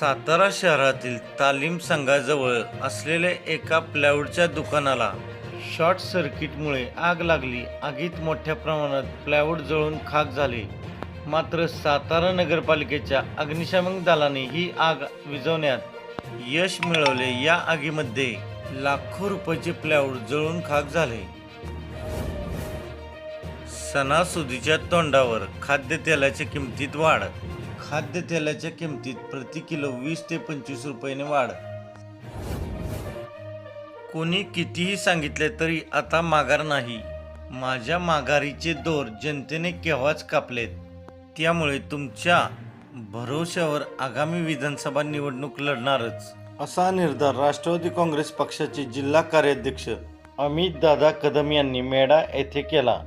सातारा शहरातील तालीम संघाजवळ असलेल्या एका प्लॅवूडच्या दुकानाला शॉर्ट सर्किटमुळे आग लागली. आगीत मोठ्या प्रमाणात प्लॅवूड जळून खाक झाले. मात्र सातारा नगरपालिकेच्या अग्निशामक दलाने ही आग विझवण्यात यश मिळवले. या आगीमध्ये लाखो रुपयाचे प्लॅवूड जळून खाक झाले. सणासुदीच्या तोंडावर खाद्यतेलाच्या किमतीत वाढ खाद्यतेलाच्या किमतीत प्रति किलो वीस ते पंचवीस रुपयाने वाढ. कोणी कितीही सांगितले तरी आता माघार नाही. माझ्या माघारीचे दोर जनतेने केव्हाच कापलेत? त्यामुळे तुमच्या भरोश्यावर आगामी विधानसभा निवडणूक लढणारच. असा निर्धार राष्ट्रवादी काँग्रेस पक्षाचे जिल्हा कार्याध्यक्ष अमित दादा कदम यांनी मेढा येथे केला.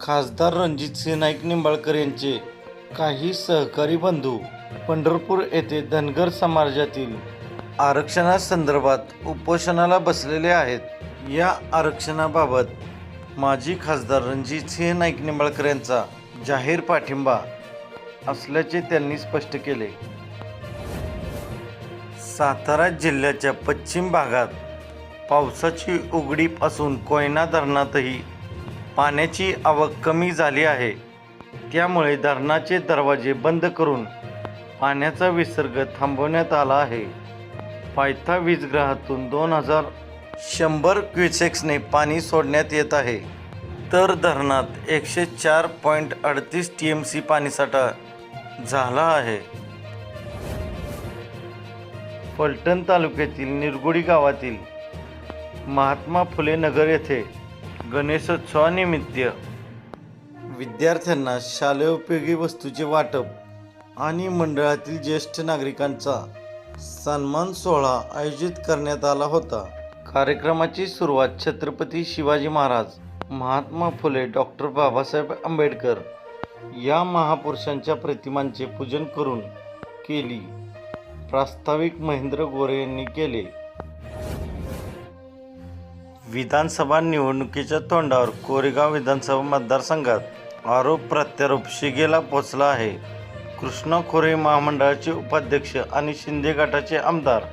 खासदार रणजितसिंह नाईक निंबाळकर यांचे काही सहकारी बंधू पंढरपूर येथे धनगर समाजातील आरक्षणासंदर्भात उपोषणाला बसलेले आहेत. या आरक्षणाबाबत माजी खासदार रणजितसिंह नाईक निंबाळकर यांचा जाहीर पाठिंबा असल्याचे त्यांनी स्पष्ट केले. सातारा जिल्ह्याच्या पश्चिम भागात पावसाची उघडीप असून कोयना धरणातही पाण्याची आवक कमी झाली आहे. त्यामुळे धरणाचे दरवाजे बंद करून पाण्याचा विसर्ग थांबवण्यात आला आहे. पायथा वीजगृहातून दोन हजार शंभर क्युसेक्सने पाणी सोडण्यात येत आहे. तर धरणात एकशे चार पॉईंट अडतीस टी एम सी पाणीसाठा झाला आहे. फलटण तालुक्यातील निरगुडी गावातील महात्मा फुले नगर येथे गणेशोत्सवानिमित्त. विद्यार्थ्यांना शालेयोपयोगी वस्तूचे वाटप आणि मंडळातील ज्येष्ठ नागरिकांचा सन्मान सोहळा आयोजित करण्यात आला होता. कार्यक्रमाची सुरुवात छत्रपती शिवाजी महाराज महात्मा फुले डॉक्टर बाबासाहेब आंबेडकर या महापुरुषांच्या प्रतिमांचे पूजन करून केली. प्रास्ताविक महेंद्र गोरे यांनी केले. विधानसभा निवडणुकीच्या तोंडावर कोरेगाव विधानसभा मतदारसंघात आरोप प्रत्यारोप शिगेला पोचला आहे. कृष्णा खोरे महामंडळाचे उपाध्यक्ष आणि शिंदे गटाचे आमदार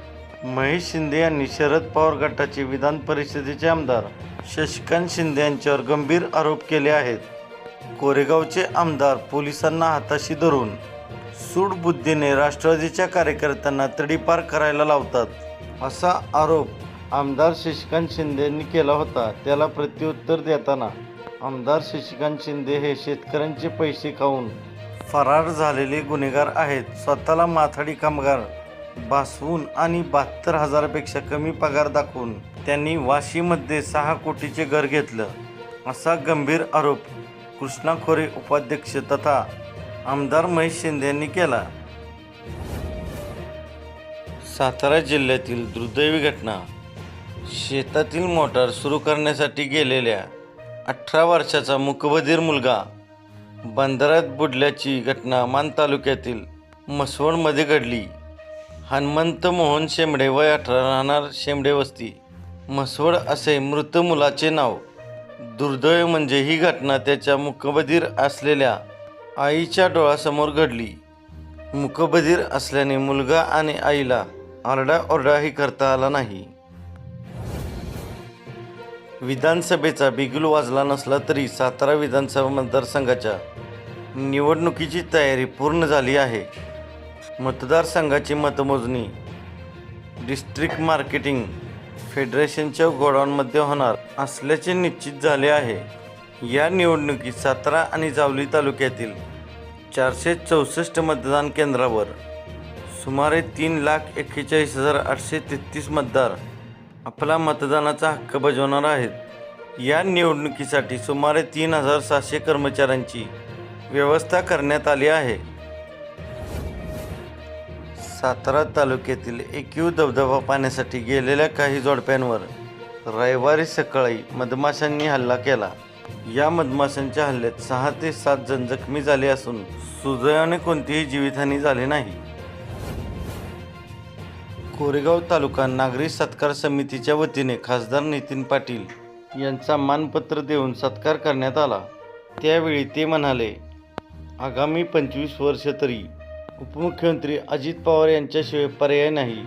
महेश शिंदे यांनी शरद पवार गटाचे विधान परिषदेचे आमदार शशिकांत शिंदे यांच्यावर गंभीर आरोप केले आहेत. कोरेगावचे आमदार पोलिसांना हाताशी धरून सूडबुद्धीने राष्ट्रवादीच्या कार्यकर्त्यांना तडीपार करायला लावतात असा आरोप आमदार शशिकांत शिंदे यांनी केला होता. त्याला प्रत्युत्तर देताना आमदार शशिकांत शिंदे हे शेतकऱ्यांचे पैसे खाऊन फरार झालेले गुन्हेगार आहेत. स्वतःला माथाडी कामगार भासवून आणि बहात्तर हजारापेक्षा कमी पगार दाखवून त्यांनी वाशीमध्ये सहा कोटीचे घर घेतलं. असा गंभीर आरोप कृष्णा खोरे उपाध्यक्ष तथा आमदार महेश शिंदे यांनी केला. सातारा जिल्ह्यातील दुर्दैवी घटना शेतातील मोटार सुरू करण्यासाठी गेलेल्या अठरा वर्षाचा मुकबधीर मुलगा बंदरात बुडल्याची घटना मान तालुक्यातील मसवडमध्ये घडली. हनुमंत मोहन शेंबडे वय अठरा राहणार शेंबडे वस्ती. मसवड असे मृत मुलाचे नाव. दुर्दैव म्हणजे ही घटना त्याच्या मुकबधीर असलेल्या आईच्या डोळ्यासमोर घडली. मुकबधीर असल्याने मुलगा आणि आईला आरडाओरडाही करता आला नाही. विधानसभेचा बिगुल वाजला नसला तरी सातारा विधानसभा मतदारसंघाच्या निवडणुकीची तयारी पूर्ण झाली आहे. मतदारसंघाची मतमोजणी डिस्ट्रिक्ट मार्केटिंग फेडरेशनच्या गोडाऊनमध्ये होणार असल्याचे निश्चित झाले आहे. या निवडणुकीत सातारा आणि जावली तालुक्यातील चारशे चौसष्ट मतदान केंद्रावर सुमारे तीन लाख एक्केचाळीस हजार आठशे तेहतीस मतदार आपला मतदानाचा हक्क बजावणार आहेत. या निवडणुकीसाठी सुमारे तीन हजार सहाशे कर्मचाऱ्यांची व्यवस्था करण्यात आली आहे. सातारा तालुक्यातील एकीव धबधबा पाण्यासाठी गेलेल्या काही जोडप्यांवर रविवारी सकाळी मधमाशांनी हल्ला केला. या मधमाशांच्या हल्ल्यात सहा ते सात जण जखमी झाले असून सुदैवाने कोणतीही जीवितहानी झाली नाही. कोरेगाव तालुका नागरी सत्कार समितीच्या वतीने खासदार नितीन पाटील यांचा मानपत्र देऊन सत्कार करण्यात आला. त्यावेळी ते म्हणाले आगामी पंचवीस वर्ष तरी उपमुख्यमंत्री अजित पवार यांच्याशिवाय पर्याय नाही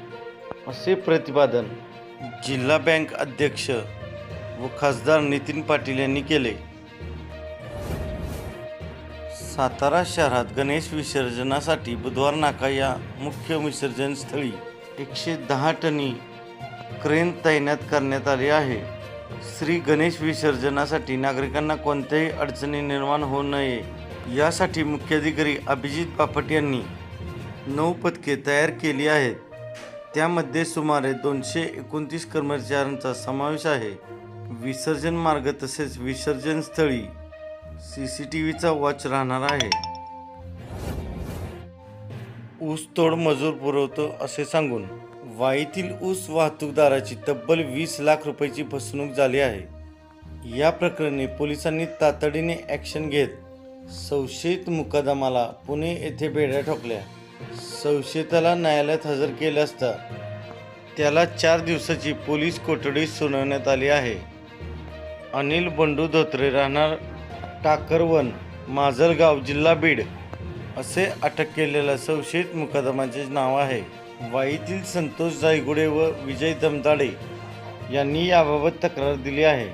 असे प्रतिपादन जिल्हा बँक अध्यक्ष व खासदार नितीन पाटील यांनी केले. सातारा शहरात गणेश विसर्जनासाठी बुधवार नाका या मुख्य विसर्जन स्थळी एकशे दहा टनी क्रेन तैनात करण्यात आली आहे. श्री गणेश विसर्जनासाठी नागरिकांना कोणत्याही अडचणी निर्माण होऊ नये. यासाठी मुख्याधिकारी अभिजित बापट यांनी नऊ पथके तयार केली आहेत. त्यामध्ये सुमारे दोनशे एकोणतीस कर्मचाऱ्यांचा समावेश आहे. विसर्जन मार्ग तसेच विसर्जन स्थळी सी सी टी व्हीचा वॉच राहणार आहे. ऊसतोड मजूर पुरवतो असे सांगून वाईतील ऊस वाहतूकदाराची तब्बल वीस लाख रुपयाची फसवणूक झाली आहे. या प्रकरणी पोलिसांनी तातडीने ॲक्शन घेत संशयित मुकदमाला पुणे येथे बेड्या ठोकल्या. संशयिताला न्यायालयात हजर केले असता त्याला चार दिवसाची पोलीस कोठडी सुनावण्यात आली आहे. अनिल बंडू धोत्रे राहणार टाकरवन माजलगाव जिल्हा बीड. असे अटक केलेल्या संशयित मुकदमाचे नाव आहे. वाईतील संतोष जायगुडे व विजय दमदाडे यांनी याबाबत तक्रार दिली आहे.